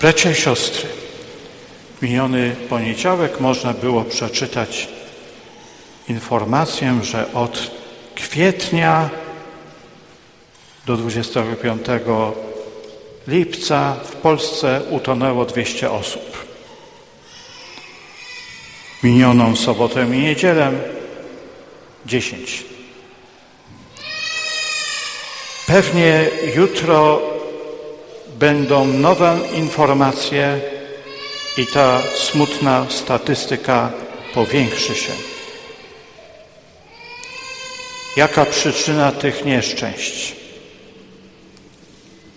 Bracia i siostry, miniony poniedziałek można było przeczytać informację, że od kwietnia do 25 lipca w Polsce utonęło 200 osób. Minioną sobotę i niedzielę 10. Pewnie jutro będą nowe informacje i ta smutna statystyka powiększy się. Jaka przyczyna tych nieszczęść?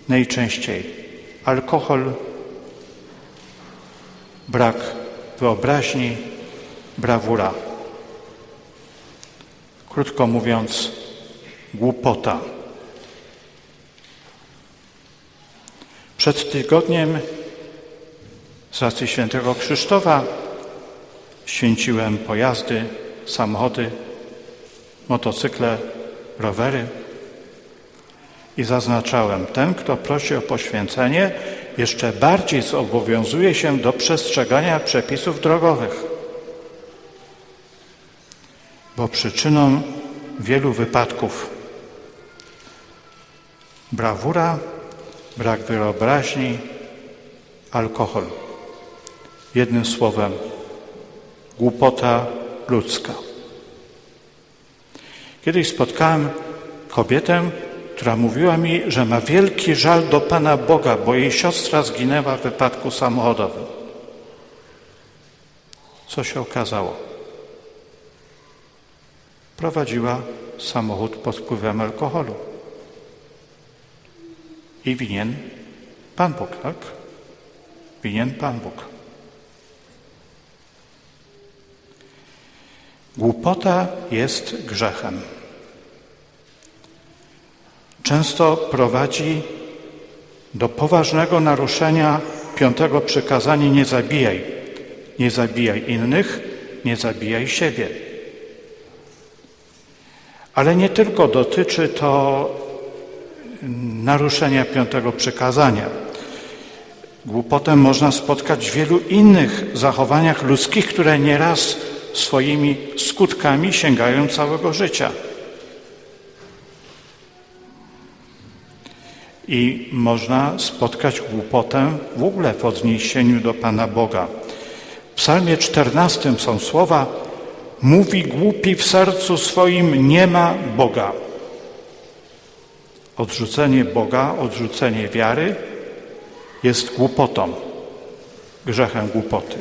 Najczęściej alkohol, brak wyobraźni, brawura. Krótko mówiąc, głupota. Przed tygodniem z racji świętego Krzysztofa święciłem pojazdy, samochody, motocykle, rowery i zaznaczałem, ten, kto prosi o poświęcenie, jeszcze bardziej zobowiązuje się do przestrzegania przepisów drogowych, bo przyczyną wielu wypadków brawura, brak wyobraźni, alkohol. Jednym słowem, głupota ludzka. Kiedyś spotkałem kobietę, która mówiła mi, że ma wielki żal do Pana Boga, bo jej siostra zginęła w wypadku samochodowym. Co się okazało? Prowadziła samochód pod wpływem alkoholu. I winien Pan Bóg, tak? Winien Pan Bóg. Głupota jest grzechem. Często prowadzi do poważnego naruszenia piątego przykazania nie zabijaj. Nie zabijaj innych, nie zabijaj siebie. Ale nie tylko dotyczy to naruszenia piątego przykazania. Głupotę można spotkać w wielu innych zachowaniach ludzkich, które nieraz swoimi skutkami sięgają całego życia. I można spotkać głupotę w ogóle w odniesieniu do Pana Boga. W psalmie 14 są słowa Mówi głupi w sercu swoim nie ma Boga. Odrzucenie Boga, odrzucenie wiary jest głupotą, grzechem głupoty.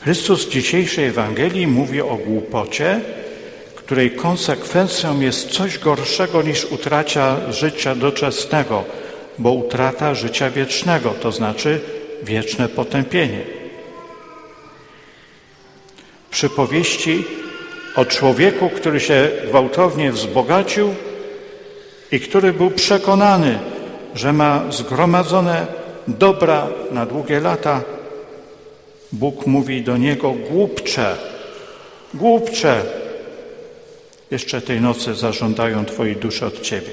Chrystus w dzisiejszej Ewangelii mówi o głupocie, której konsekwencją jest coś gorszego niż utracia życia doczesnego, bo utrata życia wiecznego, to znaczy wieczne potępienie. Przypowieści o człowieku, który się gwałtownie wzbogacił i który był przekonany, że ma zgromadzone dobra na długie lata, Bóg mówi do niego: Głupcze, głupcze, jeszcze tej nocy zażądają Twojej duszy od Ciebie.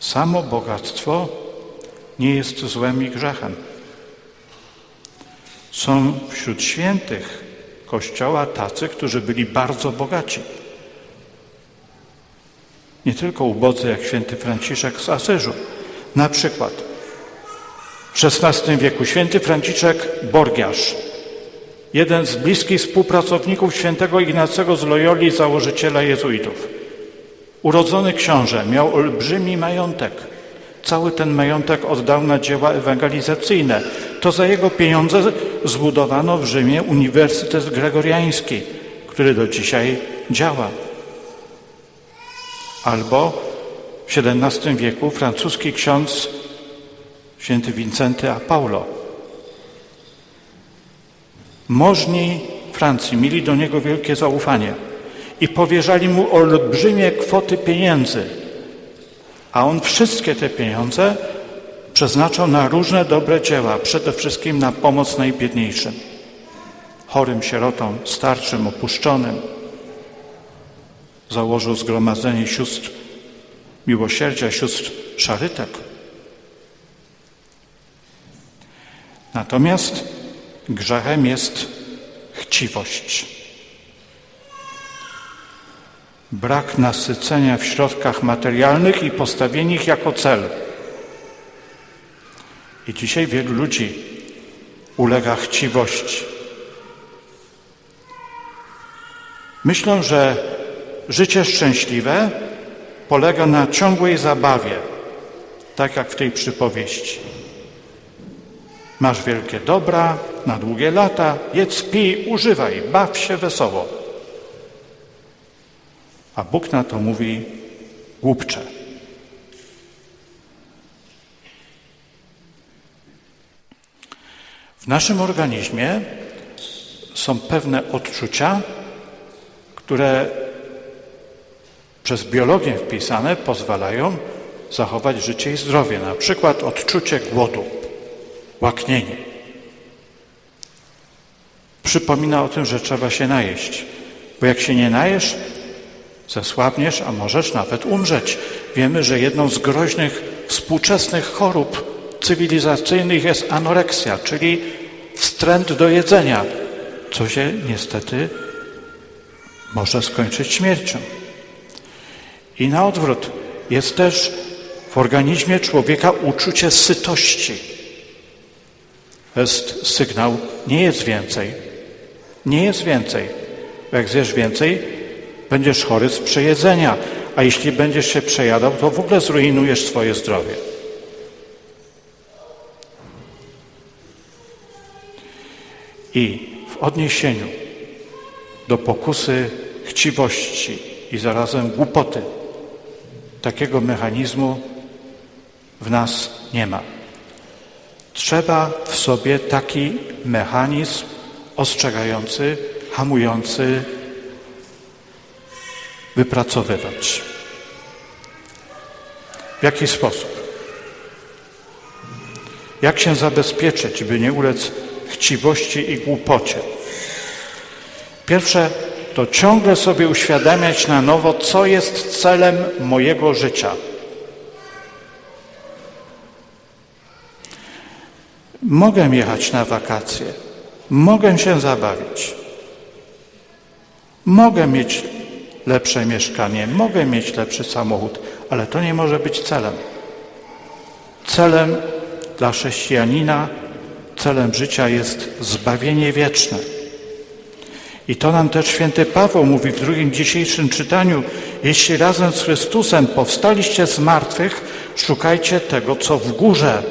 Samo bogactwo nie jest złem i grzechem. Są wśród świętych Kościoła tacy, którzy byli bardzo bogaci. Nie tylko ubodzy jak święty Franciszek z Asyżu. Na przykład w XVI wieku święty Franciszek Borgiarz, jeden z bliskich współpracowników świętego Ignacego z Loyoli, założyciela jezuitów. Urodzony książę, miał olbrzymi majątek. Cały ten majątek oddał na dzieła ewangelizacyjne. To za jego pieniądze zbudowano w Rzymie Uniwersytet Gregoriański, który do dzisiaj działa. Albo w XVII wieku francuski ksiądz święty Wincenty a Paulo. Możni Francji mieli do niego wielkie zaufanie i powierzali mu olbrzymie kwoty pieniędzy, a on wszystkie te pieniądze przeznaczał na różne dobre dzieła, przede wszystkim na pomoc najbiedniejszym, chorym, sierotom, starszym, opuszczonym. założył Zgromadzenie Sióstr Miłosierdzia, Sióstr Szarytek. Natomiast grzechem jest chciwość. Brak nasycenia w środkach materialnych i postawienie ich jako cel. I dzisiaj wielu ludzi ulega chciwości. Myślą, że życie szczęśliwe polega na ciągłej zabawie, tak jak w tej przypowieści. Masz wielkie dobra na długie lata, jedz, pij, używaj, baw się wesoło. A Bóg na to mówi głupcze. W naszym organizmie są pewne odczucia, które przez biologię wpisane pozwalają zachować życie i zdrowie. Na przykład odczucie głodu, łaknienie. Przypomina o tym, że trzeba się najeść, bo jak się nie najesz, zesłabniesz, a możesz nawet umrzeć. Wiemy, że jedną z groźnych współczesnych chorób cywilizacyjnych jest anoreksja, czyli wstręt do jedzenia, co się niestety może skończyć śmiercią. I na odwrót jest też w organizmie człowieka uczucie sytości. To jest sygnał, nie jest więcej. Nie jest więcej. Jak zjesz więcej, będziesz chory z przejedzenia, a jeśli będziesz się przejadał, to w ogóle zrujnujesz swoje zdrowie. I w odniesieniu do pokusy chciwości i zarazem głupoty, takiego mechanizmu w nas nie ma. Trzeba w sobie taki mechanizm ostrzegający, hamujący wypracowywać. W jaki sposób? Jak się zabezpieczyć, by nie ulec chciwości i głupocie? Pierwsze to ciągle sobie uświadamiać na nowo, co jest celem mojego życia. Mogę jechać na wakacje, mogę się zabawić, mogę mieć lepsze mieszkanie, mogę mieć lepszy samochód, ale to nie może być celem. Celem dla chrześcijanina, celem życia jest zbawienie wieczne. I to nam też święty Paweł mówi w drugim dzisiejszym czytaniu. Jeśli razem z Chrystusem powstaliście z martwych, szukajcie tego, co w górze,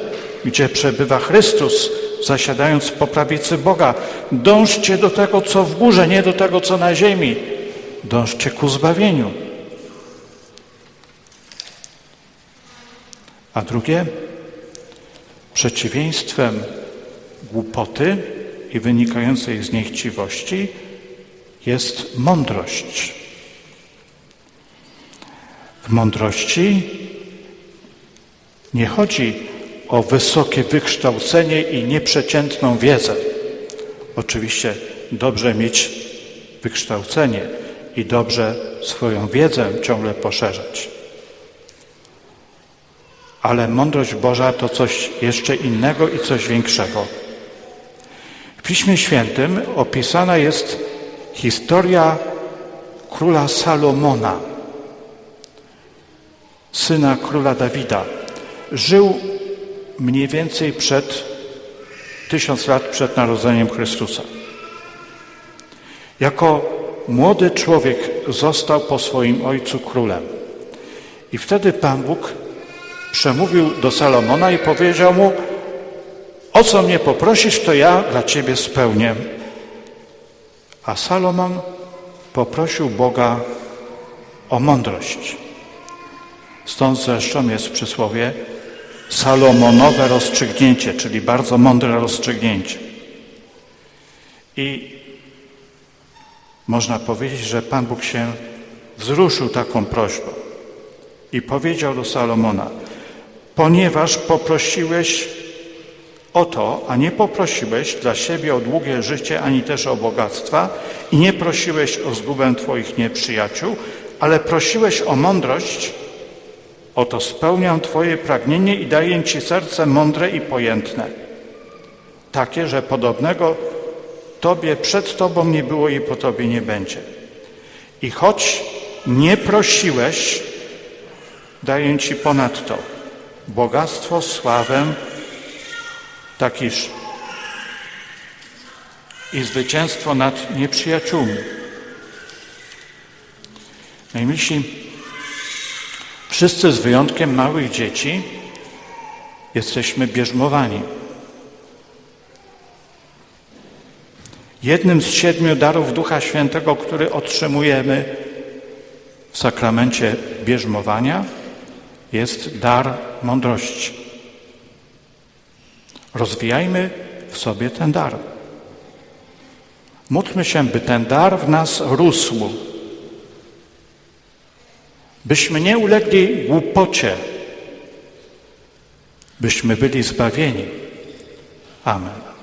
gdzie przebywa Chrystus, zasiadając po prawicy Boga. Dążcie do tego, co w górze, nie do tego, co na ziemi. Dążcie ku zbawieniu. A drugie, przeciwieństwem głupoty i wynikającej z niej chciwości jest mądrość. W mądrości nie chodzi o wysokie wykształcenie i nieprzeciętną wiedzę. Oczywiście dobrze mieć wykształcenie i dobrze swoją wiedzę ciągle poszerzać. Ale mądrość Boża to coś jeszcze innego i coś większego. Piśmie Świętym opisana jest Historia króla Salomona, syna króla Dawida. Żył mniej więcej przed tysiąc lat przed narodzeniem Chrystusa. Jako młody człowiek został po swoim ojcu królem. I wtedy Pan Bóg przemówił do Salomona i powiedział mu: O co mnie poprosisz, to ja dla ciebie spełnię. A Salomon poprosił Boga o mądrość. Stąd zresztą jest przysłowie Salomonowe rozstrzygnięcie, czyli bardzo mądre rozstrzygnięcie. I można powiedzieć, że Pan Bóg się wzruszył taką prośbą i powiedział do Salomona, ponieważ poprosiłeś o to, a nie poprosiłeś dla siebie o długie życie, ani też o bogactwa i nie prosiłeś o zgubę Twoich nieprzyjaciół, ale prosiłeś o mądrość, oto spełniam Twoje pragnienie i daję Ci serce mądre i pojętne, takie, że podobnego Tobie przed Tobą nie było i po Tobie nie będzie. I choć nie prosiłeś, daję Ci ponadto bogactwo, sławę, takiż i zwycięstwo nad nieprzyjaciółmi. Najmilsi, wszyscy z wyjątkiem małych dzieci jesteśmy bierzmowani. Jednym z siedmiu darów Ducha Świętego, który otrzymujemy w sakramencie bierzmowania, jest dar mądrości. Rozwijajmy w sobie ten dar. Módlmy się, by ten dar w nas rósł, byśmy nie ulegli głupocie, byśmy byli zbawieni. Amen.